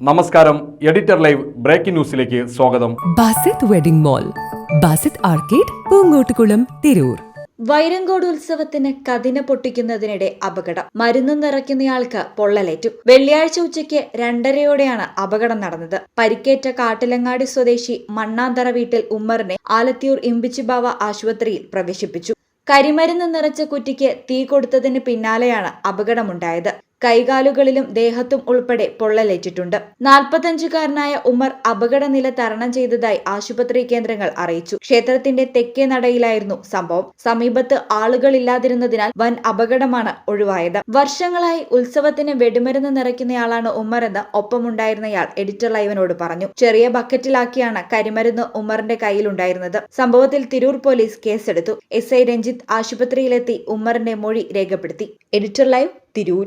നമസ്കാരം editor live breaking ന്യൂസിലേക്ക് സ്വാഗതം. Basith wedding mall Basith arcade Poongottukulam Tirur. Vairankode ഉത്സവത്തിന് കതിന പൊട്ടിക്കുന്നതിനിടെ അപകടം. മരുന്ന് നിറയ്ക്കുന്നയാൾക്ക് പൊള്ളലേറ്റു. വെള്ളിയാഴ്ച ഉച്ചയ്ക്ക് രണ്ടരയോടെയാണ് അപകടം നടന്നത്. പരിക്കേറ്റ കാട്ടിലങ്ങാടി സ്വദേശി മണ്ണാന്തറ വീട്ടിൽ ഉമ്മറിനെ ആലത്തിയൂർ ഇമ്പിച്ചിബാവ ആശുപത്രിയിൽ പ്രവേശിപ്പിച്ചു. കരിമരുന്ന് നിറച്ച കുറ്റിക്ക് തീ കൊടുത്തതിന് പിന്നാലെയാണ് അപകടമുണ്ടായത്. കൈകാലുകളിലും ദേഹത്തും ഉൾപ്പെടെ പൊള്ളലേറ്റിട്ടുണ്ട്. നാൽപ്പത്തഞ്ചുകാരനായ ഉമർ അപകടനില തരണം ചെയ്തതായി ആശുപത്രി കേന്ദ്രങ്ങൾ അറിയിച്ചു. ക്ഷേത്രത്തിന്റെ തെക്കേ നടയിലായിരുന്നു സംഭവം. സമീപത്ത് ആളുകളില്ലാതിരുന്നതിനാൽ വൻ അപകടമാണ് ഒഴിവായത്. വർഷങ്ങളായി ഉത്സവത്തിന് വെടിമരുന്ന് നിറയ്ക്കുന്നയാളാണ് ഉമ്മറെന്ന് ഒപ്പമുണ്ടായിരുന്നയാൾ എഡിറ്റർ ലൈവനോട് പറഞ്ഞു. ചെറിയ ബക്കറ്റിലാക്കിയാണ് കരിമരുന്ന് ഉമ്മറിന്റെ കയ്യിലുണ്ടായിരുന്നത്. സംഭവത്തിൽ തിരൂർ പോലീസ് കേസെടുത്തു. എസ് ഐ രഞ്ജിത്ത് ആശുപത്രിയിലെത്തി ഉമ്മറിന്റെ മൊഴി രേഖപ്പെടുത്തി. Editor live Tirur.